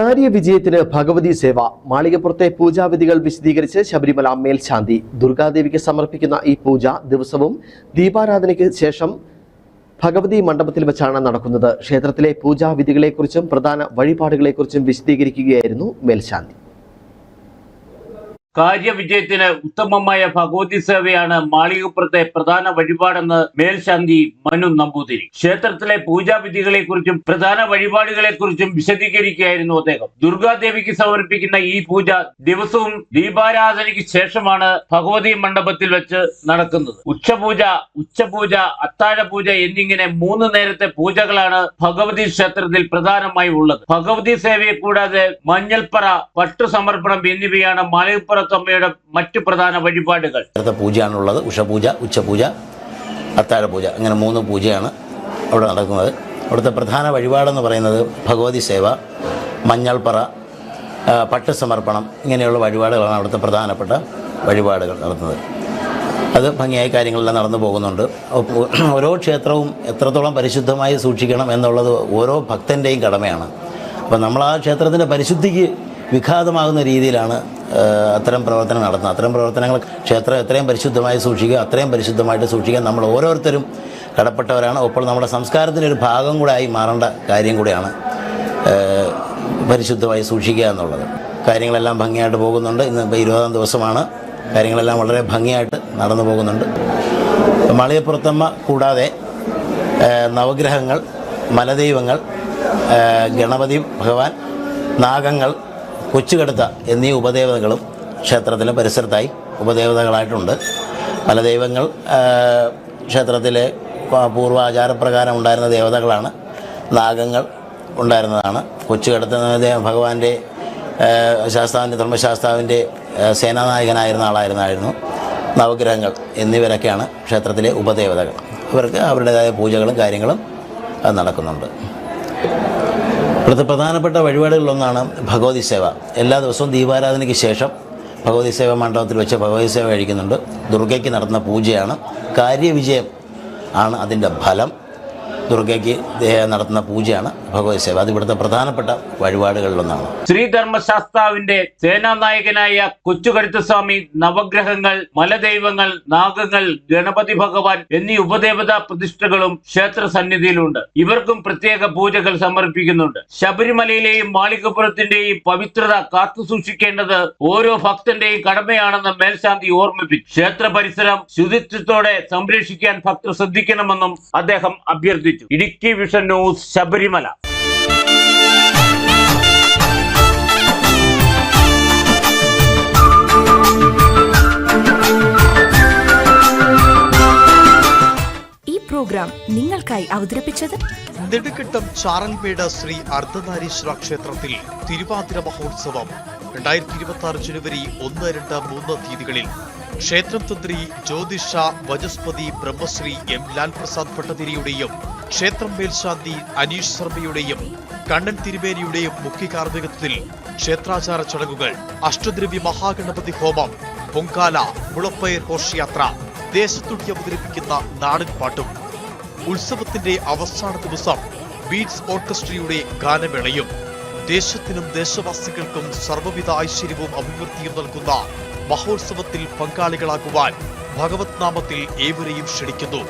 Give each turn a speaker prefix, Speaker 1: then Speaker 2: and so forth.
Speaker 1: കാര്യവിജയത്തിന് ഭഗവതി സേവ. മാളികപ്പുറത്തെ പൂജാവിധികൾ വിശദീകരിച്ച് ശബരിമല മേൽശാന്തി. ദുർഗാദേവിക്ക് സമർപ്പിക്കുന്ന ഈ പൂജ ദിവസവും ദീപാരാധനയ്ക്ക് ശേഷം ഭഗവതി മണ്ഡപത്തിൽ വെച്ചാണ് നടക്കുന്നത്. ക്ഷേത്രത്തിലെ പൂജാവിധികളെക്കുറിച്ചും പ്രധാന വഴിപാടുകളെക്കുറിച്ചും വിശദീകരിക്കുകയായിരുന്നു മേൽശാന്തി.
Speaker 2: കാര്യവിജയത്തിന് ഉത്തമമായ ഭഗവതി സേവയാണ് മാളികപ്പുറത്തെ പ്രധാന വഴിപാടെന്ന് മേൽശാന്തി മനു നമ്പൂതിരി. ക്ഷേത്രത്തിലെ പൂജാവിധികളെ കുറിച്ചും പ്രധാന വഴിപാടുകളെ കുറിച്ചും വിശദീകരിക്കുകയായിരുന്നു അദ്ദേഹം. ദുർഗാദേവിക്ക് സമർപ്പിക്കുന്ന ഈ പൂജ ദിവസവും ദീപാരാധനയ്ക്ക് ശേഷമാണ് ഭഗവതി മണ്ഡപത്തിൽ വെച്ച് നടക്കുന്നത്. ഉച്ചപൂജ ഉച്ചപൂജ അത്താഴപൂജ എന്നിങ്ങനെ മൂന്ന് നേരത്തെ പൂജകളാണ് ഭഗവതി ക്ഷേത്രത്തിൽ പ്രധാനമായി ഉള്ളത്. ഭഗവതി സേവയെ കൂടാതെ മഞ്ഞൾപ്പറ പട്ടു സമർപ്പണം എന്നിവയാണ് മാളികപ്പുറത്തമ്മയുടെ മറ്റു പ്രധാന വഴിപാടുകൾ.
Speaker 3: പൂജയാണുള്ളത്. ഉഷപൂജ ഉച്ചപൂജ അത്താഴ പൂജ അങ്ങനെ മൂന്ന് പൂജയാണ് അവിടെ നടക്കുന്നത്. അവിടുത്തെ പ്രധാന വഴിപാടെന്ന് പറയുന്നത് ഭഗവതി സേവ മഞ്ഞൾപ്പറ പട്ടുസമർപ്പണം പട്ട് സമർപ്പണം ഇങ്ങനെയുള്ള വഴിപാടുകളാണ് അവിടുത്തെ പ്രധാനപ്പെട്ട വഴിപാടുകൾ നടത്തുന്നത്. അത് ഭംഗിയായ കാര്യങ്ങളെല്ലാം നടന്നു പോകുന്നുണ്ട്. ഓരോ ക്ഷേത്രവും എത്രത്തോളം പരിശുദ്ധമായി സൂക്ഷിക്കണം എന്നുള്ളത് ഓരോ ഭക്തന്റെയും കടമയാണ്. അപ്പോൾ നമ്മൾ ആ ക്ഷേത്രത്തിന്റെ പരിശുദ്ധിക്ക് വിഘാതമാകുന്ന രീതിയിലാണ് അത്തരം പ്രവർത്തനം നടത്തുന്നത്. അത്തരം പ്രവർത്തനങ്ങൾ ക്ഷേത്രം എത്രയും പരിശുദ്ധമായി സൂക്ഷിക്കുക അത്രയും പരിശുദ്ധമായിട്ട് സൂക്ഷിക്കാൻ നമ്മൾ ഓരോരുത്തരും കടപ്പെട്ടവരാണ്. അപ്പോൾ നമ്മുടെ സംസ്കാരത്തിന്റെ ഒരു ഭാഗം കൂടെ ആയി മാറേണ്ട കാര്യം കൂടെയാണ് പരിശുദ്ധമായി സൂക്ഷിക്കുക എന്നുള്ളത്. കാര്യങ്ങളെല്ലാം ഭംഗിയായിട്ട് പോകുന്നുണ്ട്. ഇന്ന് ഇപ്പോൾ ഇരുപതാം ദിവസമാണ്. കാര്യങ്ങളെല്ലാം വളരെ ഭംഗിയായിട്ട് നടന്നു പോകുന്നുണ്ട്. മളിയപ്പുറത്തമ്മ കൂടാതെ നവഗ്രഹങ്ങൾ മലദൈവങ്ങൾ ഗണപതി ഭഗവാൻ നാഗങ്ങൾ കൊച്ചുകടുത്ത എന്നീ ഉപദേവതകളും ക്ഷേത്രത്തിലെ പരിസരത്തായി ഉപദേവതകളായിട്ടുണ്ട്. പല ദൈവങ്ങൾ ക്ഷേത്രത്തിലെ പ- പൂർവ ആചാരപ്രകാരം ഉണ്ടായിരുന്ന ദേവതകളാണ്. നാഗങ്ങൾ ഉണ്ടായിരുന്നതാണ്. കൊച്ചുകടുത്ത ഭഗവാന്റെ ശാസ്താവിന്റെ ധർമ്മശാസ്താവിന്റെ സേനാനായകനായിരുന്ന ആളായിരുന്നായിരുന്നു. നവഗ്രഹങ്ങൾ എന്നിവരൊക്കെയാണ് ക്ഷേത്രത്തിലെ ഉപദേവതകൾ. ഇവർക്ക് അവരുടേതായ പൂജകളും കാര്യങ്ങളും നടക്കുന്നുണ്ട്. ഇവിടുത്തെ പ്രധാനപ്പെട്ട വഴിപാടുകളിലൊന്നാണ് ഭഗവതി സേവ. എല്ലാ ദിവസവും ദീപാരാധനയ്ക്ക് ശേഷം ഭഗവതി സേവ മണ്ഡപത്തിൽ വെച്ച് ഭഗവതി സേവ കഴിക്കുന്നുണ്ട്. ദുർഗയ്ക്ക് നടന്ന പൂജയാണ്. കാര്യവിജയം ആണ് അതിന്റെ ഫലം. ദുർഗയ്ക്ക് നടത്തുന്ന പൂജയാണ് ഭഗവത് സേവ. അത് ഇവിടുത്തെ പ്രധാനപ്പെട്ട വഴിപാടുകളിലൊന്നാണ്.
Speaker 2: ശ്രീധർമ്മശാസ്താവിന്റെ സേനാനായകനായ കൊച്ചുകരുത്തസ്വാമി നവഗ്രഹങ്ങൾ മലദൈവങ്ങൾ നാഗങ്ങൾ ഗണപതി ഭഗവാൻ എന്നീ ഉപദേവതാ പ്രതിഷ്ഠകളും ക്ഷേത്ര സന്നിധിയിലുണ്ട്. ഇവർക്കും പ്രത്യേക പൂജകൾ സമർപ്പിക്കുന്നുണ്ട്. ശബരിമലയിലെയും മാളികപ്പുറത്തിന്റെയും പവിത്രത കാത്തുസൂക്ഷിക്കേണ്ടത് ഓരോ ഭക്തന്റെയും കടമയാണെന്ന് മേൽശാന്തി ഓർമ്മിപ്പിച്ചു. ക്ഷേത്ര പരിസരം ശുചിത്വത്തോടെ സംരക്ഷിക്കാൻ ഭക്തർ ശ്രദ്ധിക്കണമെന്നും അദ്ദേഹം അഭ്യർത്ഥിച്ചു. Idukki vision news Sabarimala.
Speaker 4: ഈ പ്രോഗ്രാം നിങ്ങൾക്കായി അവതരിപ്പിച്ചത്
Speaker 5: നെടുക്കിട്ടം ചാറൻപേട ശ്രീ അർദ്ധനാരീശ്വര ക്ഷേത്രത്തിൽ തിരുവാതിര മഹോത്സവം. രണ്ടായിരത്തി ഇരുപത്തി ആറ് ജനുവരി ഒന്ന് രണ്ട് മൂന്ന് തീയതികളിൽ ക്ഷേത്രം തന്ത്രി ജ്യോതിഷ വജസ്പതി ബ്രഹ്മശ്രീ എം ലാൽ പ്രസാദ് ഭട്ടതിരിയുടെയും ക്ഷേത്രം മേൽശാന്തി അനീഷ് ശർമ്മയുടെയും കണ്ണൻ തിരുവേരിയുടെയും മുഖ്യ കാർമ്മികത്വത്തിൽ ക്ഷേത്രാചാര ചടങ്ങുകൾ അഷ്ടദ്രവ്യ മഹാഗണപതി ഹോമം പൊങ്കാല മുളപ്പയർ ഘോഷയാത്ര ദേശത്തുടി അവതരിപ്പിക്കുന്ന നാടൻ പാട്ടും. ഉത്സവത്തിന്റെ അവസാന ദിവസം ബീറ്റ്സ് ഓർക്കസ്ട്രയുടെ ഗാനമേളയും ദേശത്തിനും ദേശവാസികൾക്കും സർവവിധ ഐശ്വര്യവും അഭിവൃദ്ധിയും നൽകുന്ന മഹോത്സവത്തിൽ പങ്കാളികളാകുവാൻ ഭഗവത് നാമത്തിൽ ഏവരെയും ക്ഷണിക്കുന്നു.